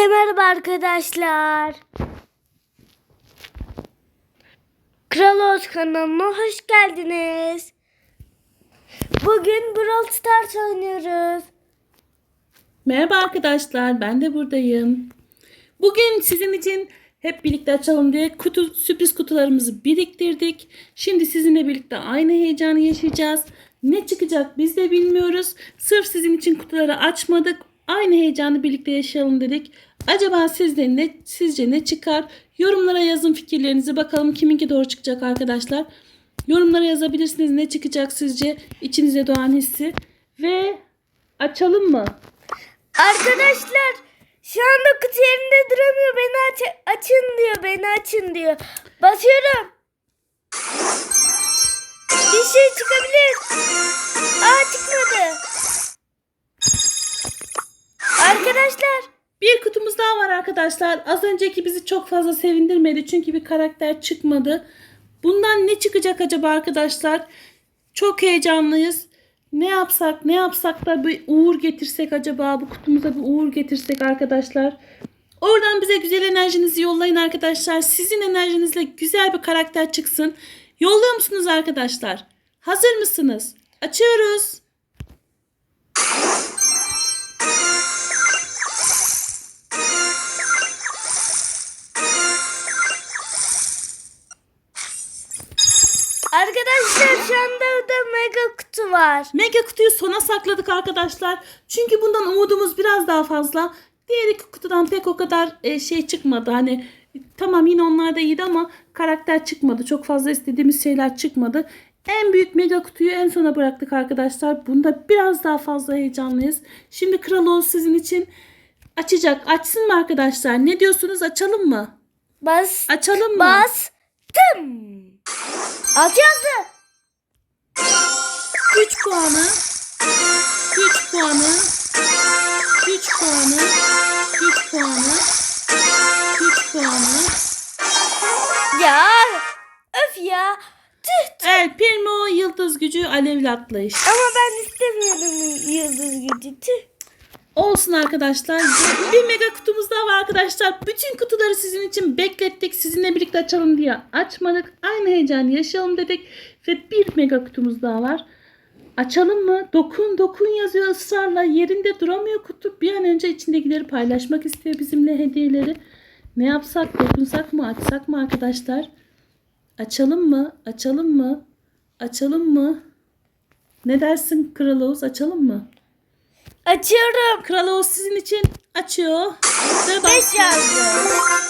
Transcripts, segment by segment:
Herkese merhaba arkadaşlar. Kral Oğuz kanalına hoş geldiniz. Bugün Brawl Stars oynuyoruz. Merhaba arkadaşlar, ben de buradayım. Bugün sizin için hep birlikte açalım diye kutu sürpriz kutularımızı biriktirdik. Şimdi sizinle birlikte aynı heyecanı yaşayacağız. Ne çıkacak biz de bilmiyoruz. Sırf sizin için kutuları açmadık. Aynı heyecanı birlikte yaşayalım dedik. Acaba sizde ne sizce ne çıkar? Yorumlara yazın fikirlerinizi. Bakalım kiminki doğru çıkacak arkadaşlar. Yorumlara yazabilirsiniz ne çıkacak sizce içinize doğan hissi. Ve açalım mı? Arkadaşlar şu anda kutu yerinde duramıyor. Beni aç- açın diyor. Beni açın diyor. Basıyorum. Bir şey çıkabilir. Aa çıkmadı. Arkadaşlar Bir kutumuz daha var arkadaşlar. Az önceki bizi çok fazla sevindirmedi. Çünkü bir karakter çıkmadı. Bundan ne çıkacak acaba arkadaşlar? Çok heyecanlıyız. Ne yapsak ne yapsak da bir uğur getirsek acaba bu kutumuza bir uğur getirsek arkadaşlar. Oradan bize güzel enerjinizi yollayın arkadaşlar. Sizin enerjinizle güzel bir karakter çıksın. Yolluyor musunuz arkadaşlar? Hazır mısınız? Açıyoruz. Şu anda da mega kutu var. Mega kutuyu sona sakladık arkadaşlar. Çünkü bundan umudumuz biraz daha fazla. Diğer iki kutudan pek o kadar e, şey çıkmadı. Hani tamam yine onlar da iyiydi ama karakter çıkmadı. Çok fazla istediğimiz şeyler çıkmadı. En büyük mega kutuyu en sona bıraktık arkadaşlar. Bunda biraz daha fazla heyecanlıyız. Şimdi Kral Oğuz sizin için açacak. Açsın mı arkadaşlar? Ne diyorsunuz? Açalım mı? Bas. Açalım mı? Bastım. Alt yazdı. Güç puanı. Güç puanı. Güç puanı. Güç puanı. Güç puanı. Ya. Öf ya. Tüh. tüh. El Primo yıldız gücü alevli atlayış. Ama ben istemiyorum yıldız gücü. Tüh. Olsun arkadaşlar. Bir mega kutumuz daha var arkadaşlar. Bütün kutuları sizin için beklettik. Sizinle birlikte açalım diye açmadık. Aynı heyecanı yaşayalım dedik. Ve bir mega kutumuz daha var. Açalım mı? Dokun dokun yazıyor ısrarla. Yerinde duramıyor kutu. Bir an önce içindekileri paylaşmak istiyor bizimle hediyeleri. Ne yapsak? Dokunsak mı? Açsak mı arkadaşlar? Açalım mı? Açalım mı? Açalım mı? Ne dersin Kral Oğuz? Açalım mı? Açıyorum. Kral Oğuz sizin için açıyor. Ve Beş başlıyor. yazdı.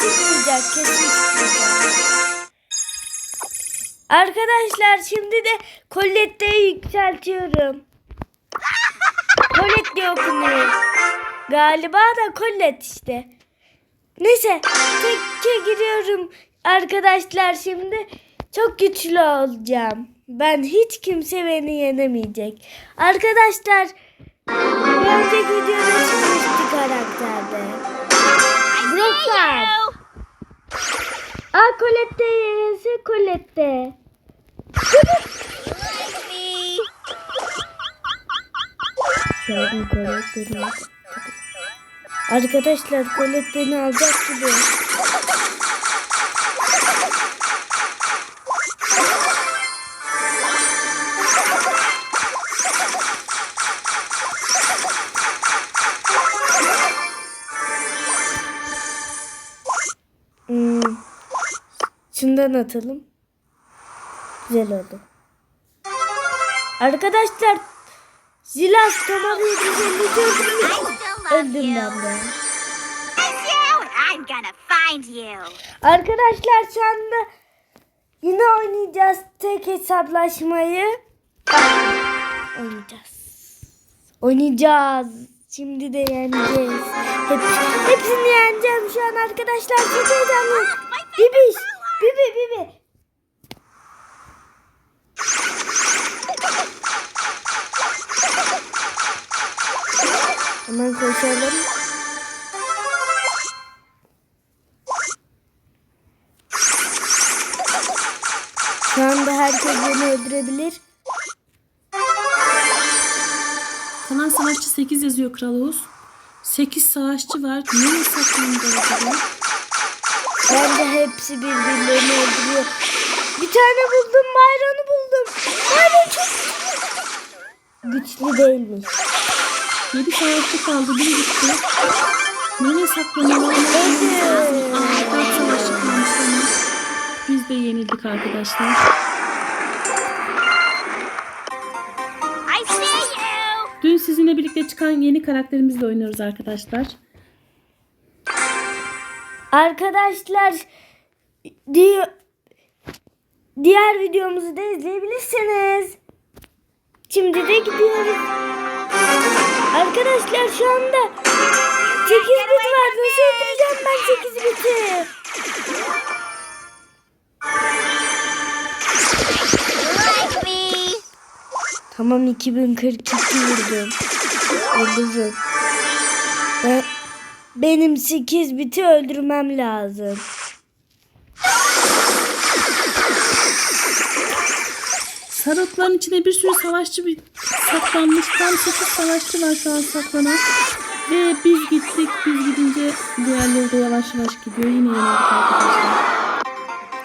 Çıkmayacak kesin çıkmayacak. Arkadaşlar şimdi de Colette'yi yükseltiyorum. Colette diye okunuyor. Galiba da Colette işte. Neyse tekke giriyorum arkadaşlar şimdi çok güçlü olacağım. Ben hiç kimse beni yenemeyecek. Arkadaşlar önceki videoda çıkmıştı karakterde. Brockman. Aa Colette'yiz. Colette. Şöyle Colette'ni Arkadaşlar Colette beni alacak gibi. Şundan atalım. Güzel oldu. Arkadaşlar Zilas Tomar'ı 754 öldüm ben de. Arkadaşlar şu anda yine oynayacağız tek hesaplaşmayı. Oynayacağız. Oynayacağız. Şimdi de yeneceğiz. Hep, hepsini yeneceğim şu an arkadaşlar. Çok heyecanlıyım. Bibiş. Bibi bibi. Hemen koşalım. Şu anda herkes beni öldürebilir. Kalan sanatçı 8 yazıyor Kral Oğuz. 8 savaşçı var. Nereye saklandı acaba? Bence hepsi birbirlerini öldürüyor. Bir tane buldum. Byron'u buldum. Byron çok güçlü. Değilmiş. 7 savaşçı kaldı. Biri gitti. Nereye saklanıyorlar? Evet. Aa, 4 savaşçı kalmış ama. Biz de yenildik arkadaşlar. Dün sizinle birlikte çıkan yeni karakterimizle oynuyoruz arkadaşlar. Arkadaşlar di- diğer videomuzu da izleyebilirsiniz. Şimdi de gidiyoruz. Arkadaşlar şu anda 8 bit var. Nasıl öldüreceğim ben 8 biti? Tamam 2042 vurdum. Öldürürüm. Ben, benim 8 biti öldürmem lazım. Sarıkların içine bir sürü savaşçı bir saklanmış. Tam 8 savaşçı var şu an saklanan. Ve biz gittik. Biz gidince diğerleri de yavaş yavaş gidiyor. Yine yenildik arkadaşlar.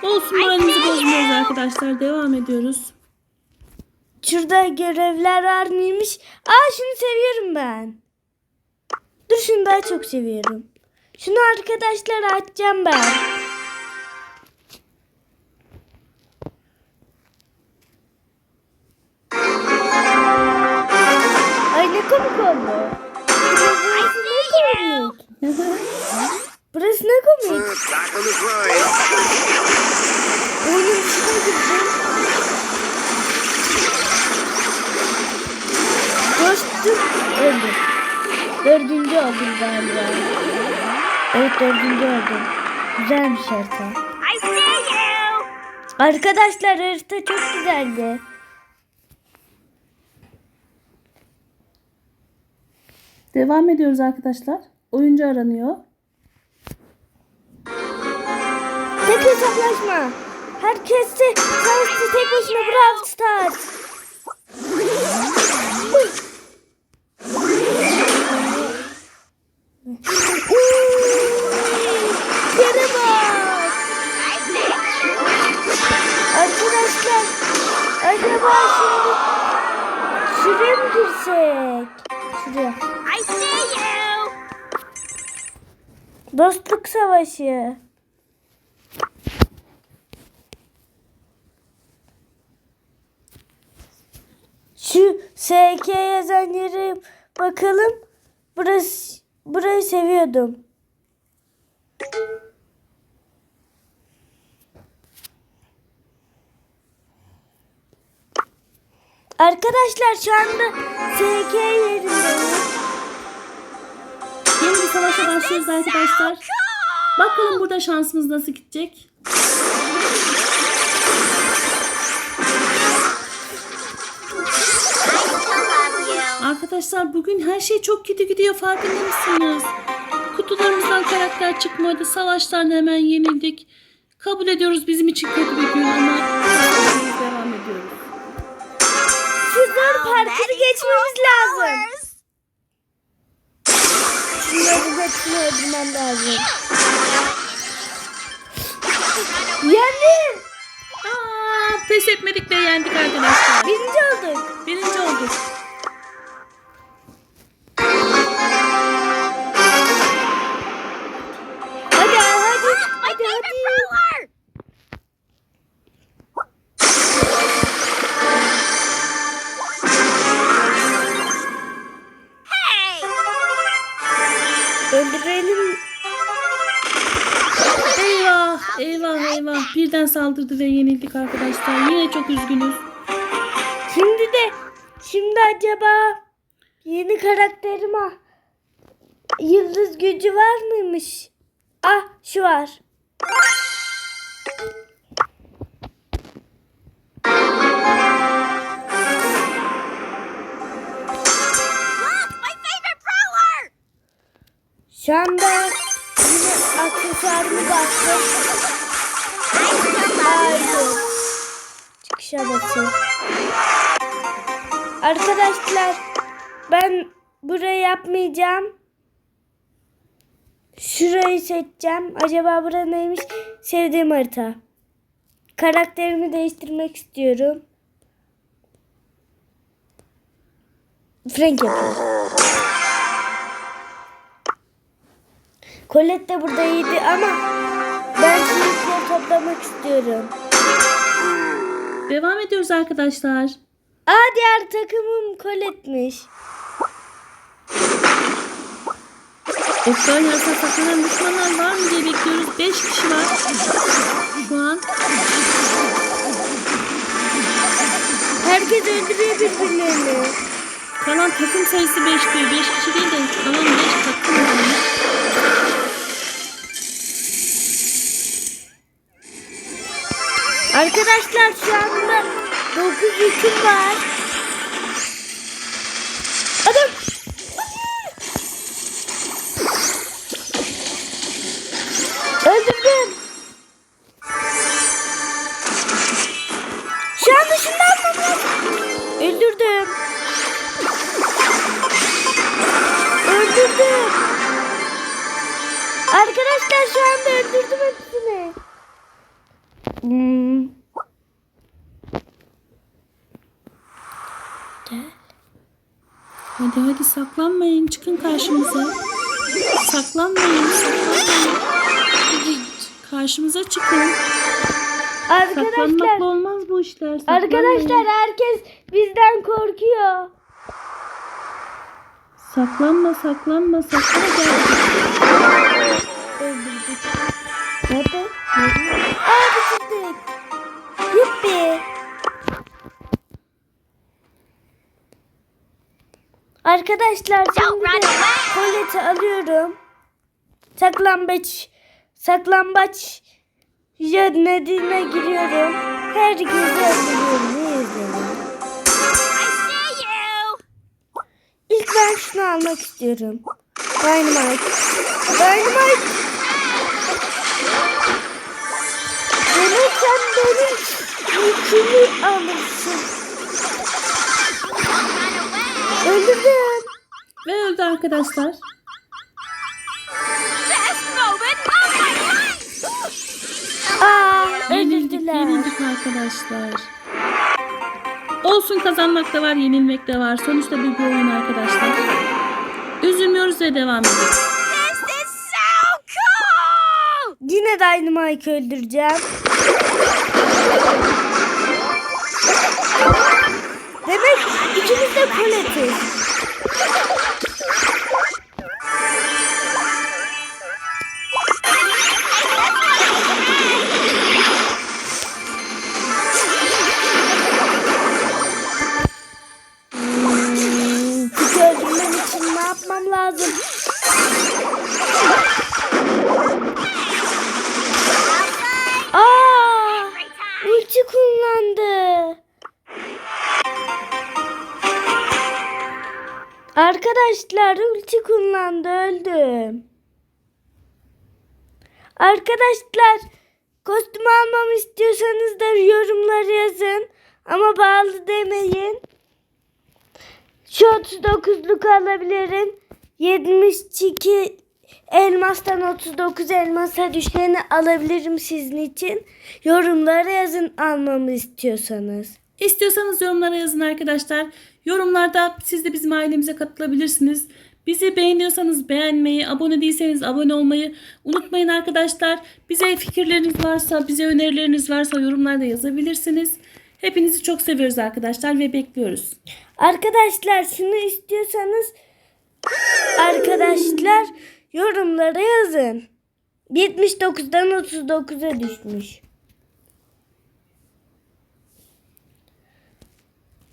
Olsun moralimizi bozmuyoruz arkadaşlar. Devam ediyoruz. Şurada görevler var mıymış? Aa şunu seviyorum ben. Dur şunu daha çok seviyorum. Şunu arkadaşlar açacağım ben. Dördüncü oldum. Güzelmiş harita. I see you. Arkadaşlar harita çok güzeldi. Devam ediyoruz arkadaşlar. Oyuncu aranıyor. Tek hesaplaşma. Herkesi savaşçı tek başına Brawl Stars. Yere bak. Arkadaşlar acaba şimdi şuraya mı girsek? Şuraya. I see you. Dostluk savaşı. Şu SK yazan yere bakalım. Burası burayı seviyordum. Arkadaşlar şu anda SK yerindeyim. Yeni bir savaşa başlıyoruz arkadaşlar. Bakalım burada şansımız nasıl gidecek. Arkadaşlar bugün her şey çok kötü gidiyor farkında mısınız? Kutularımızdan karakter çıkmadı. Savaşlarda hemen yenildik. Kabul ediyoruz bizim için kötü bir gün ama Sizler parkuru geçmemiz lazım. Şunların hepsini öldürmem lazım. Yendim. Aa, pes etmedik de yendik arkadaşlar. Birinci olduk. Birinci olduk. Çok üzgünüz. Şimdi de şimdi acaba yeni karakterime yıldız gücü var mıymış? Ah şu var. Şu anda yine aksesuarımı bastım. Hayır. Basayım. Arkadaşlar ben burayı yapmayacağım. Şurayı seçeceğim. Acaba bura neymiş? Sevdiğim harita. Karakterimi değiştirmek istiyorum. Frank yapıyorum. Colette de burada iyiydi ama ben simitleri toplamak istiyorum. Devam ediyoruz arkadaşlar. Aa diğer takımım Colette'miş. Oktay yarısa saklanan düşmanlar var mı diye bekliyoruz. 5 kişi var. Şu an Herkes öldürüyor birbirlerini. kalan takım sayısı 5 diyor. 5 kişi değil de kalan 5 takım var. Arkadaşlar şu anda 9 yüküm var. Adam. Öldürdüm. Şu şunu almam lazım. Öldürdüm. Öldürdüm. Arkadaşlar şu anda öldürdüm. Hmm. Gel. Hadi hadi saklanmayın. Çıkın karşımıza. Saklanmayın. Saklanmayın. Hadi karşımıza çıkın. Arkadaşlar, Saklanmakla olmaz bu işler. Saklanmayın. arkadaşlar herkes bizden korkuyor. Saklanma saklanma saklanma. Öldürdük. Nerede? Aa bitirdik. Yuppi. Arkadaşlar şimdi koleti alıyorum. Saklambaç saklambaç jönnedine giriyorum. See you. İlk ben şunu almak istiyorum. Dynamite. Dynamite. Demek sen benim yükümü alırsın. Öldürdüm. Ve öldü arkadaşlar. Aa, Yenildik, yenildik arkadaşlar. Olsun kazanmak da var, yenilmek de var. Sonuçta bu bir oyun arkadaşlar. Üzülmüyoruz ve devam ediyoruz. Cool. Yine Dynamite öldüreceğim. Demek ikimiz de koletiz. Arkadaşlar kostüm almamı istiyorsanız da yorumlara yazın. Ama bağlı demeyin. Şu 39'luk alabilirim. 72 elmastan 39 elmasa düşeni alabilirim sizin için. Yorumlara yazın almamı istiyorsanız. İstiyorsanız yorumlara yazın arkadaşlar. Yorumlarda siz de bizim ailemize katılabilirsiniz. Bizi beğeniyorsanız beğenmeyi, abone değilseniz abone olmayı unutmayın arkadaşlar. Bize fikirleriniz varsa, bize önerileriniz varsa yorumlarda yazabilirsiniz. Hepinizi çok seviyoruz arkadaşlar ve bekliyoruz. Arkadaşlar şunu istiyorsanız arkadaşlar yorumlara yazın. 79'dan 39'a düşmüş.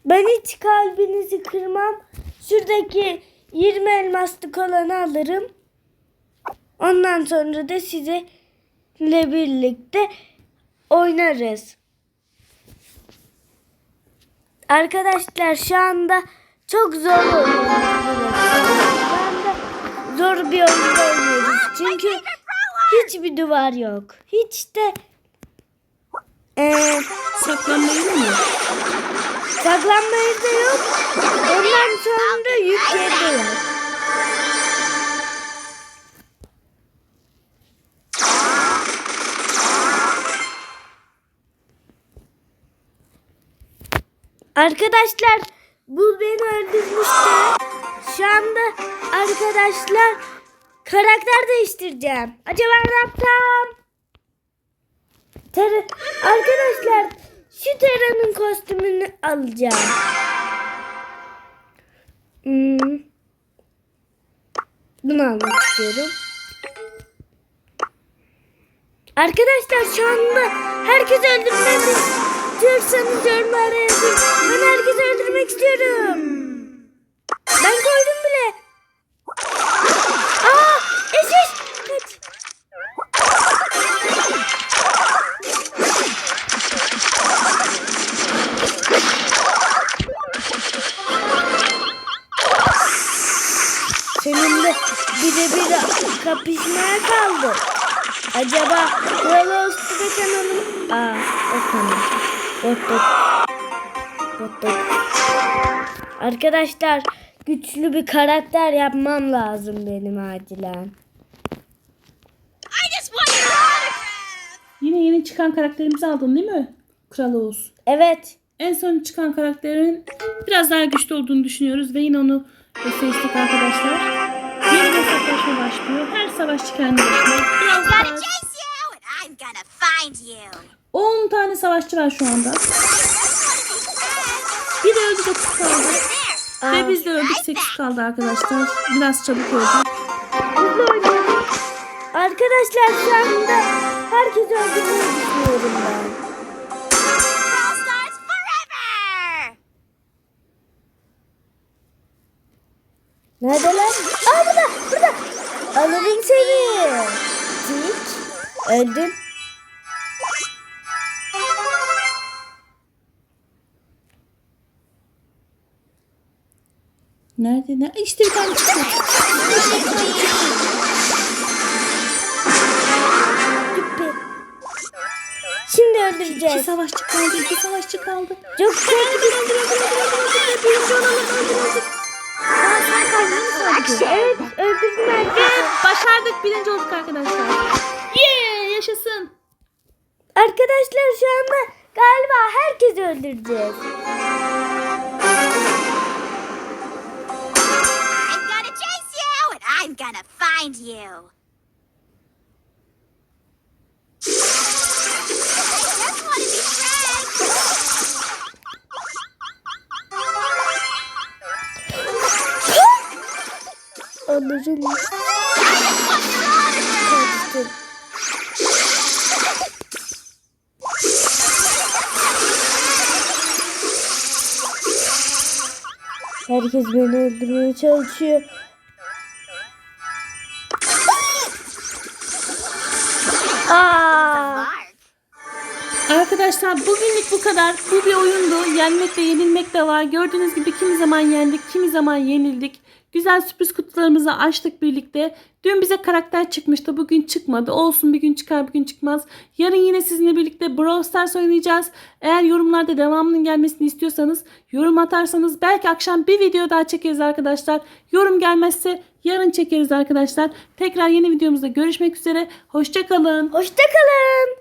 Ben hiç kalbinizi kırmam. Şuradaki 20 elmaslık olanı alırım. Ondan sonra da sizinle birlikte oynarız. Arkadaşlar şu anda çok zor anda zor bir oyunda oynuyoruz. Çünkü hiçbir duvar yok. Hiç de eee Saklanmayı mı? Saklanmayı da yok. Ondan sonra da yüklediler. Arkadaşlar bu beni öldürmüştü. Şu anda arkadaşlar karakter değiştireceğim. Acaba ne yapsam? Ter arkadaşlar şu kostümünü alacağım. Hmm. Bunu almak istiyorum. Arkadaşlar şu anda herkes öldürmemi istiyorsanız yorumlara yazın. Ben herkesi öldürmek istiyorum. Ben koydum birebir kapışmaya kaldı. Acaba Kralı Üstüde kanalım... Aa o kanal. Bot bot. Bot bot. Arkadaşlar güçlü bir karakter yapmam lazım benim acilen. Yine yeni çıkan karakterimizi aldın değil mi? Kral Oğuz. Evet. En son çıkan karakterin biraz daha güçlü olduğunu düşünüyoruz ve yine onu seçtik arkadaşlar. Her savaşçı kendi başına. Biraz I'm daha gonna chase you, and I'm gonna find you. 10 tane savaşçı var şu anda. Bir de öldü 9 kaldı. Ve biz de öldük 8 kaldı arkadaşlar. Biraz çabuk öldük. Arkadaşlar şu anda herkesi öldürmeyi düşünüyorum ben. Neredeler? Alırım seni. Tik. Öldün. Nerede? Ne? İşte bir tane çıktı. Şimdi İki öldüreceğiz. savaşçı kaldı. iki savaşçı kaldı. Çok çok Birinci olalım öldürüldük. Aa, sen kaldın mı sadece? Evet öldürdüm herkes. Başardık. Birinci olduk arkadaşlar. Yeah! Yaşasın. Arkadaşlar şu anda galiba herkesi öldüreceğiz. I'm gonna chase you, and I'm gonna find you. Alırım. Kaçtım. Herkes beni öldürmeye çalışıyor. Arkadaşlar bugünlük bu kadar. Bu bir oyundu. Yenmek de yenilmek de var. Gördüğünüz gibi kimi zaman yendik, kimi zaman yenildik. Güzel sürpriz kutularımızı açtık birlikte. Dün bize karakter çıkmıştı. Bugün çıkmadı. Olsun bir gün çıkar bir gün çıkmaz. Yarın yine sizinle birlikte Brawl Stars oynayacağız. Eğer yorumlarda devamının gelmesini istiyorsanız yorum atarsanız belki akşam bir video daha çekeriz arkadaşlar. Yorum gelmezse yarın çekeriz arkadaşlar. Tekrar yeni videomuzda görüşmek üzere. Hoşçakalın. Hoşçakalın.